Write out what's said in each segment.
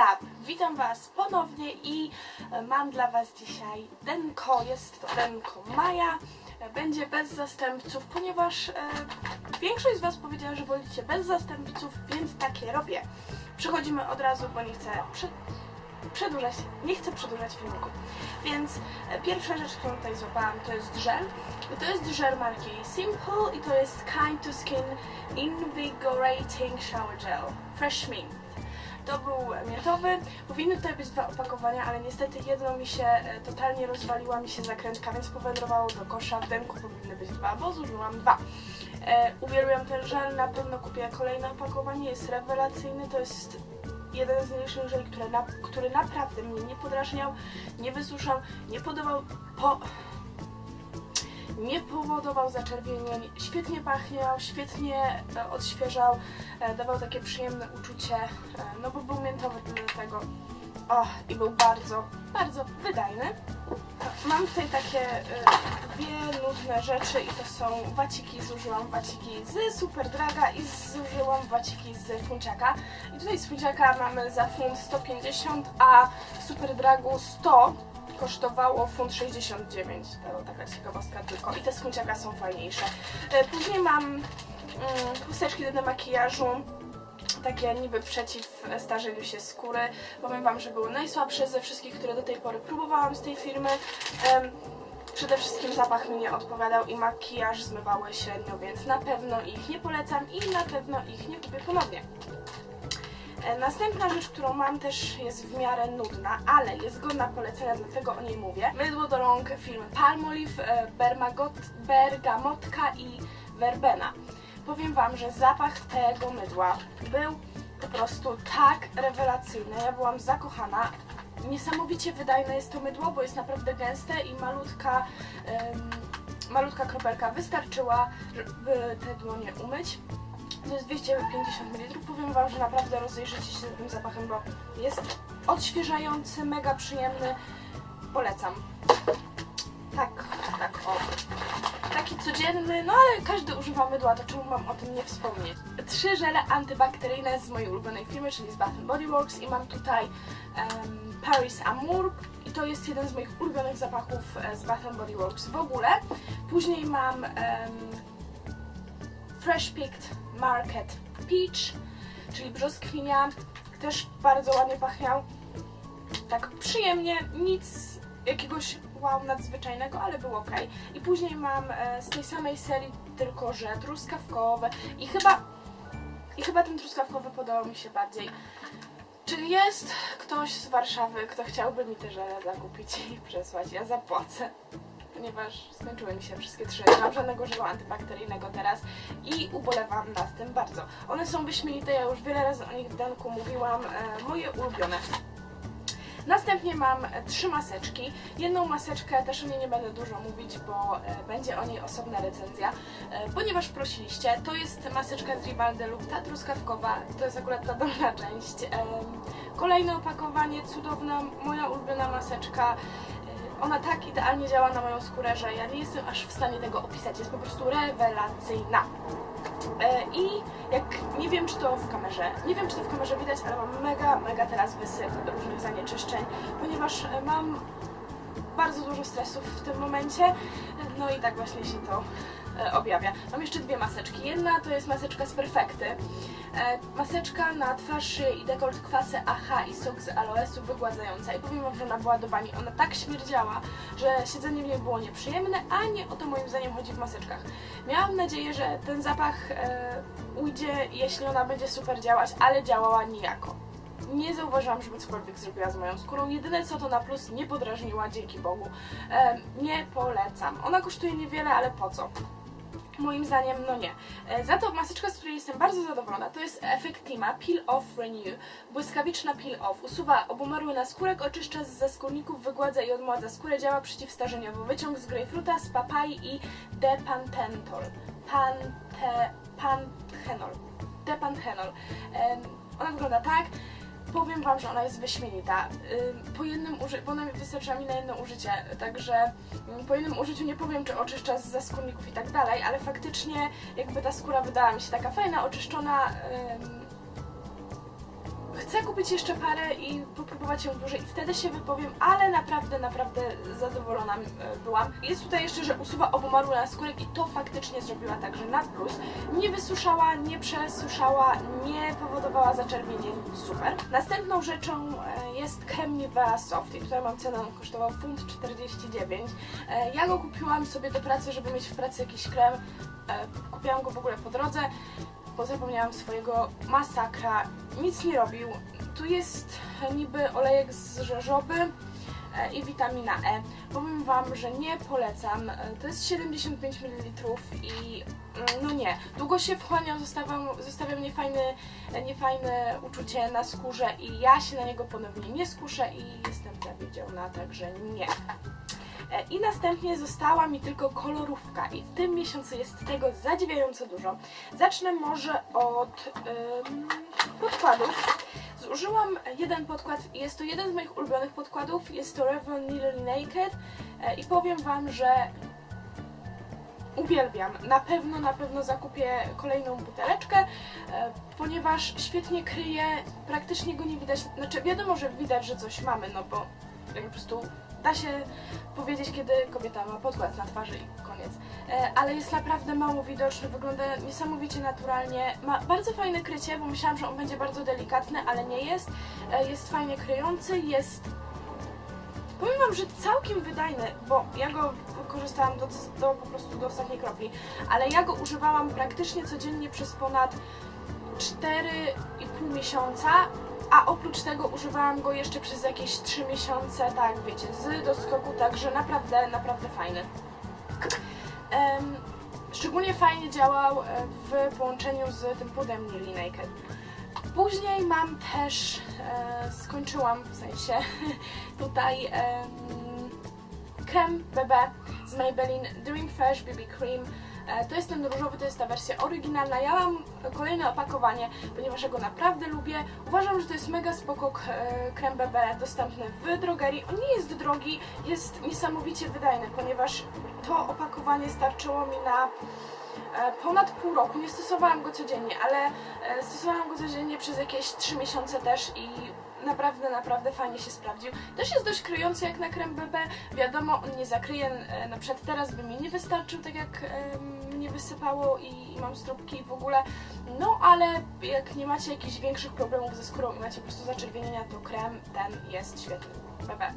up? Witam Was ponownie i e, mam dla Was dzisiaj denko, jest to denko Maja. E, Będzie bez zastępców, ponieważ e, większość z Was powiedziała, że wolicie bez zastępców, więc takie robię. Przechodzimy od razu, bo nie chcę prze, przedłużać, nie chcę przedłużać filmiku. Więc e, pierwsza rzecz, którą tutaj złapałam, to jest żel. To jest żel marki Simple i to jest Kind to Skin Invigorating Shower Gel Fresh Mint. To był miętowy. Powinny tutaj być dwa opakowania, ale niestety jedno mi się e, totalnie rozwaliła, mi się zakrętka, więc powędrowało do kosza. W denku powinny być dwa, bo zużyłam dwa. E, uwielbiam ten żel, na pewno kupię kolejne opakowanie, jest rewelacyjny, to jest jeden z najlepszych żeli, który, na, który naprawdę mnie nie podrażniał, nie wysuszał, nie podawał po... Nie powodował zaczerwienień, świetnie pachniał, świetnie e, odświeżał, e, dawał takie przyjemne uczucie, e, no bo był miętowy do tego. O, i był bardzo, bardzo wydajny. Mam tutaj takie dwie nudne rzeczy i to są waciki, zużyłam waciki z Superdraga i zużyłam waciki z Funciaka. I tutaj z Funciaka mamy za funt 150, a w Superdragu 100 kosztowało funt 69. To taka ciekawostka tylko. I te z są fajniejsze. E, Później mam mm, chusteczki do makijażu takie niby przeciw starzeniu się skóry. Powiem Wam, że były najsłabsze ze wszystkich, które do tej pory próbowałam z tej firmy. Przede wszystkim zapach mi nie odpowiadał i makijaż zmywały średnio, więc na pewno ich nie polecam i na pewno ich nie kupię ponownie. E, Następna rzecz, którą mam też jest w miarę nudna, ale jest godna polecenia, dlatego o niej mówię. Mydło do rąk firmy Palmolive, e, Bergamotka i Verbena. Powiem Wam, że zapach tego mydła był po prostu tak rewelacyjny. Ja byłam zakochana. Niesamowicie wydajne jest to mydło, bo jest naprawdę gęste i malutka, em, malutka kropelka wystarczyła, żeby te dłonie umyć. To jest 250 ml. Powiem Wam, że naprawdę rozejrzycie się tym zapachem, bo jest odświeżający, mega przyjemny. Polecam. Tak, tak, o. Taki codzienny, no ale każdy używa mydła, to czemu mam o tym nie wspomnieć? Trzy żele antybakteryjne z mojej ulubionej firmy, czyli z Bath Body Works i mam tutaj em, Paris Amour i to jest jeden z moich ulubionych zapachów e, z Bath Body Works w ogóle. Później mam em, Fresh Picked Market Peach, czyli brzoskwinia, też bardzo ładnie pachniał. Tak przyjemnie, nic jakiegoś wow nadzwyczajnego, ale był ok. I później mam e, z tej samej serii, tylko że truskawkowe i chyba, i chyba ten truskawkowy podobał mi się bardziej. Czy jest ktoś z Warszawy, kto chciałby mi te żele zakupić i przesłać? Ja zapłacę ponieważ skończyły mi się wszystkie trzy. Nie mam żadnego żelu antybakteryjnego teraz i ubolewam nad tym bardzo. One są wyśmienite, ja już wiele razy o nich w danku mówiłam, e, moje ulubione. Następnie mam e, trzy maseczki. Jedną maseczkę, też o niej nie będę dużo mówić, bo e, będzie o niej osobna recenzja, e, ponieważ prosiliście. To jest maseczka z Rivalde lub ta truskawkowa, to jest akurat ta dolna część. Kolejne opakowanie, cudowna, moja ulubiona maseczka. Ona tak idealnie działa na moją skórę, że ja nie jestem aż w stanie tego opisać. Jest po prostu rewelacyjna. E, I jak nie wiem, czy to w kamerze, nie wiem, czy to w kamerze widać, ale mam mega, mega teraz wysyp różnych zanieczyszczeń, ponieważ e, mam bardzo dużo stresów w tym momencie, no i tak właśnie się to objawia. Mam jeszcze dwie maseczki. Jedna to jest maseczka z Perfekty. E, maseczka na twarz, i dekolt kwasy AHA i sok z aloesu wygładzająca. I powiem Wam, że ona była do bani. Ona tak śmierdziała, że siedzenie w niej było nieprzyjemne, a nie o to moim zdaniem chodzi w maseczkach. Miałam nadzieję, że ten zapach e, ujdzie, jeśli ona będzie super działać, ale działała nijako. Nie zauważyłam, żeby cokolwiek zrobiła z moją skórą. Jedyne co to na plus nie podrażniła, dzięki Bogu. E, nie polecam. Ona kosztuje niewiele, ale po co? Moim zdaniem, no nie. E, Za to maseczka, z której jestem bardzo zadowolona, to jest Effectima Peel Off Renew. Błyskawiczna Peel Off. Usuwa obumarły na skórek, oczyszcza z zaskórników, wygładza i odmładza skórę, działa przeciwstarzeniowo. Wyciąg z grejpfruta, z papai i depantentol. Pante, panthenol. Depanthenol. Ona wygląda tak. Powiem Wam, że ona jest wyśmienita. Po jednym użyciu, bo ona mi na jedno użycie, także po jednym użyciu nie powiem, czy oczyszcza z zaskórników i tak dalej, ale faktycznie jakby ta skóra wydała mi się taka fajna, oczyszczona. Chcę kupić jeszcze parę i popróbować ją dłużej i wtedy się wypowiem, ale naprawdę, naprawdę zadowolona e, byłam. Jest tutaj jeszcze, że usuwa obumarły na skórek i to faktycznie zrobiła także na plus. Nie wysuszała, nie przesuszała, nie powodowała zaczerwienień. Super. Następną rzeczą e, jest krem Nivea Soft tutaj mam cenę, kosztował funt 49. E, Ja go kupiłam sobie do pracy, żeby mieć w pracy jakiś krem. Kupiłam go w ogóle po drodze, bo zapomniałam swojego masakra. Nic nie robił. Tu jest niby olejek z żożoby e, i witamina E. Powiem Wam, że nie polecam. E, To jest 75 ml i mm, no nie. Długo się wchłaniał, zostawiam, zostawiam niefajny, niefajne uczucie na skórze i ja się na niego ponownie nie skuszę i jestem zawiedziona, także nie. E, I następnie została mi tylko kolorówka i w tym miesiącu jest tego zadziwiająco dużo. Zacznę może od podkładów. Zużyłam jeden podkład jest to jeden z moich ulubionych podkładów. Jest to Revlon Nearly Naked e, i powiem Wam, że uwielbiam. Na pewno, na pewno zakupię kolejną buteleczkę, e, ponieważ świetnie kryje, praktycznie go nie widać. Znaczy wiadomo, że widać, że coś mamy, no bo jak po prostu da się powiedzieć, kiedy kobieta ma podkład na twarzy i koniec. E, Ale jest naprawdę mało widoczny, wygląda niesamowicie naturalnie. Ma bardzo fajne krycie, bo myślałam, że on będzie bardzo delikatny, ale nie jest. E, Jest fajnie kryjący, jest Powiem Wam, że całkiem wydajny, bo ja go wykorzystałam do, do, po prostu do ostatniej kropli, ale ja go używałam praktycznie codziennie przez ponad 4,5 miesiąca, a oprócz tego używałam go jeszcze przez jakieś 3 miesiące, tak wiecie, z doskoku, także naprawdę, naprawdę fajny. Em, szczególnie fajnie działał e, w połączeniu z tym pudem Nearly Naked. Później mam też, e, skończyłam w sensie tutaj em, krem BB z Maybelline Dream Fresh BB Cream. E, To jest ten różowy, to jest ta wersja oryginalna. Ja mam kolejne opakowanie, ponieważ ja go naprawdę lubię. Uważam, że to jest mega spoko e, krem BB dostępny w drogerii. On nie jest drogi, jest niesamowicie wydajny, ponieważ to opakowanie starczyło mi na e, ponad pół roku. Nie stosowałam go codziennie, ale stosowałam go codziennie przez jakieś 3 miesiące też i naprawdę, naprawdę fajnie się sprawdził. Też jest dość kryjący jak na krem BB. Wiadomo, on nie zakryje, e, na przykład teraz by mi nie wystarczył, tak jak mnie wysypało i, mam stróbki w ogóle. No, ale jak nie macie jakichś większych problemów ze skórą i macie po prostu zaczerwienienia, to krem ten jest świetny. BB.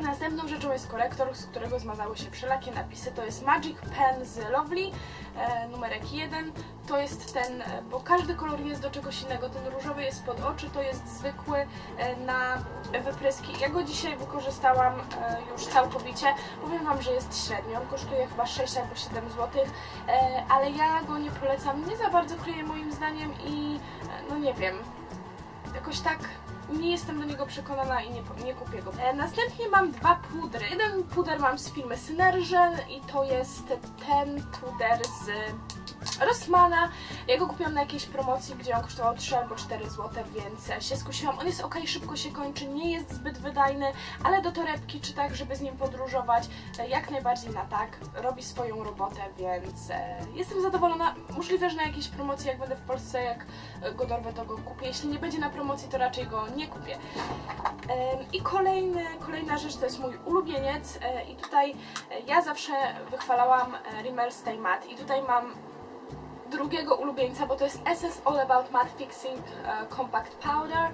Następną rzeczą jest korektor, z którego zmazały się wszelakie napisy. To jest Magic Pen z Lovely, e, numerek 1. To jest ten, e, bo każdy kolor jest do czegoś innego. Ten różowy jest pod oczy, to jest zwykły e, na wypryski. Ja go dzisiaj wykorzystałam e, już całkowicie. Powiem Wam, że jest średnio. On kosztuje chyba 6 albo 7 zł, ale ja go nie polecam. Nie za bardzo kryje moim zdaniem i no nie wiem. Jakoś tak nie jestem do niego przekonana i nie, nie kupię go. E, następnie mam dwa pudry. Jeden puder mam z firmy Synergen i to jest ten puder z Rossmana. Ja go kupiłam na jakiejś promocji, gdzie on kosztował 3 albo 4 zł, więc się skusiłam. On jest ok, szybko się kończy, nie jest zbyt wydajny, ale do torebki czy tak, żeby z nim podróżować, jak najbardziej na tak. Robi swoją robotę, więc e, jestem zadowolona. Możliwe, że na jakiejś promocji, jak będę w Polsce, jak go dorwę, to go kupię. Jeśli nie będzie na promocji, to raczej go nie kupię. I kolejny, kolejna rzecz to jest mój ulubieniec e, i tutaj e, ja zawsze wychwalałam Rimmel Stay Matte i tutaj mam drugiego ulubieńca, bo to jest SS All About Matte Fixing e, Compact Powder.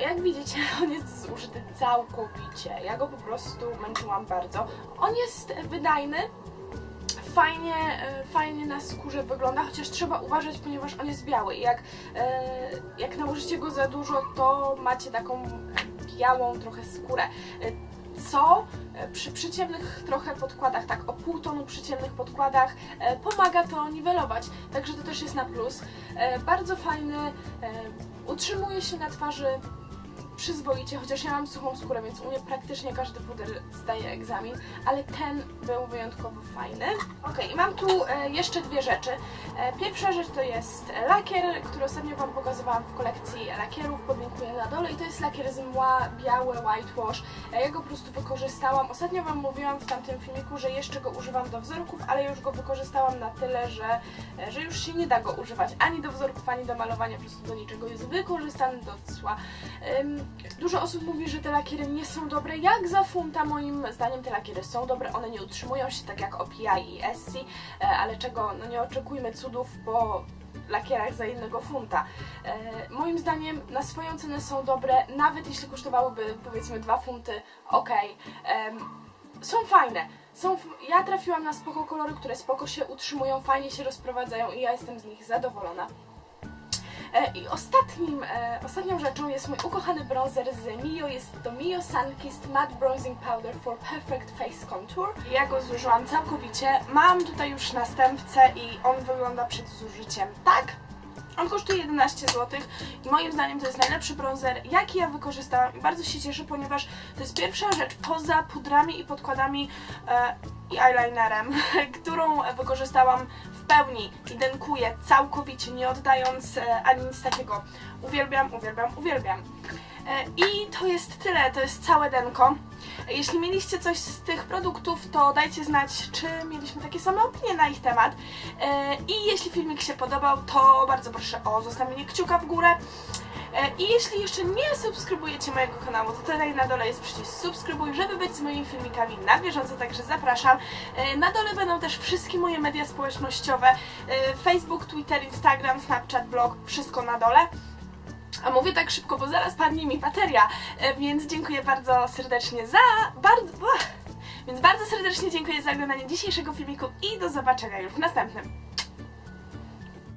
Jak widzicie, on jest zużyty całkowicie. Ja go po prostu męczyłam bardzo. On jest wydajny, fajnie, e, fajnie na skórze wygląda, chociaż trzeba uważać, ponieważ on jest biały i jak, e, jak nałożycie go za dużo, to macie taką białą trochę skórę. Co e, przy przyciemnych trochę podkładach, tak o pół tonu przyciemnych podkładach, e, pomaga to niwelować, także to też jest na plus. E, Bardzo fajny, utrzymuje się na twarzy przyzwoicie, chociaż ja mam suchą skórę, więc u mnie praktycznie każdy puder zdaje egzamin, ale ten był wyjątkowo fajny. Ok, i mam tu e, jeszcze dwie rzeczy. E, pierwsza rzecz to jest lakier, który ostatnio Wam pokazywałam w kolekcji lakierów, podlinkuję na dole i to jest lakier z mła, biały whitewash. E, ja go po prostu wykorzystałam. Ostatnio Wam mówiłam w tamtym filmiku, że jeszcze go używam do wzorków, ale już go wykorzystałam na tyle, że, e, że już się nie da go używać ani do wzorków, ani do malowania, po prostu do niczego. Jest wykorzystany do cła. Ym, Dużo osób mówi, że te lakiery nie są dobre. Jak za funta, moim zdaniem te lakiery są dobre. One nie utrzymują się tak jak OPI i Essie, e, ale czego, no nie oczekujmy cudów po lakierach za jednego funta. E, moim zdaniem na swoją cenę są dobre, nawet jeśli kosztowałyby powiedzmy 2 funty, ok. są fajne. Są, ja trafiłam na spoko kolory, które spoko się utrzymują, fajnie się rozprowadzają i ja jestem z nich zadowolona. E, I ostatnim, e, ostatnią rzeczą jest mój ukochany bronzer z Mio. Jest to Mio Sunkissed Matte Bronzing Powder for Perfect Face Contour. Ja go zużyłam całkowicie. Mam tutaj już następcę i on wygląda przed zużyciem tak. On kosztuje 11 zł i moim zdaniem to jest najlepszy bronzer, jaki ja wykorzystałam i bardzo się cieszę, ponieważ to jest pierwsza rzecz poza pudrami i podkładami e, i eyelinerem, którą wykorzystałam w pełni i denkuję całkowicie, nie oddając e, ani nic takiego. Uwielbiam, uwielbiam, uwielbiam. E, I to jest tyle, to jest całe denko. Jeśli mieliście coś z tych produktów, to dajcie znać, czy mieliśmy takie same opinie na ich temat. E, I jeśli filmik się podobał, to bardzo proszę o zostawienie kciuka w górę. E, I jeśli jeszcze nie subskrybujecie mojego kanału, to tutaj na dole jest przycisk subskrybuj, żeby być z moimi filmikami na bieżąco, także zapraszam. Na dole będą też wszystkie moje media społecznościowe, Facebook, Twitter, Instagram, Snapchat, blog, wszystko na dole. A mówię tak szybko, bo zaraz padnie mi bateria, e, więc dziękuję bardzo serdecznie za bardzo... Więc bardzo serdecznie dziękuję za oglądanie dzisiejszego filmiku i do zobaczenia już w następnym.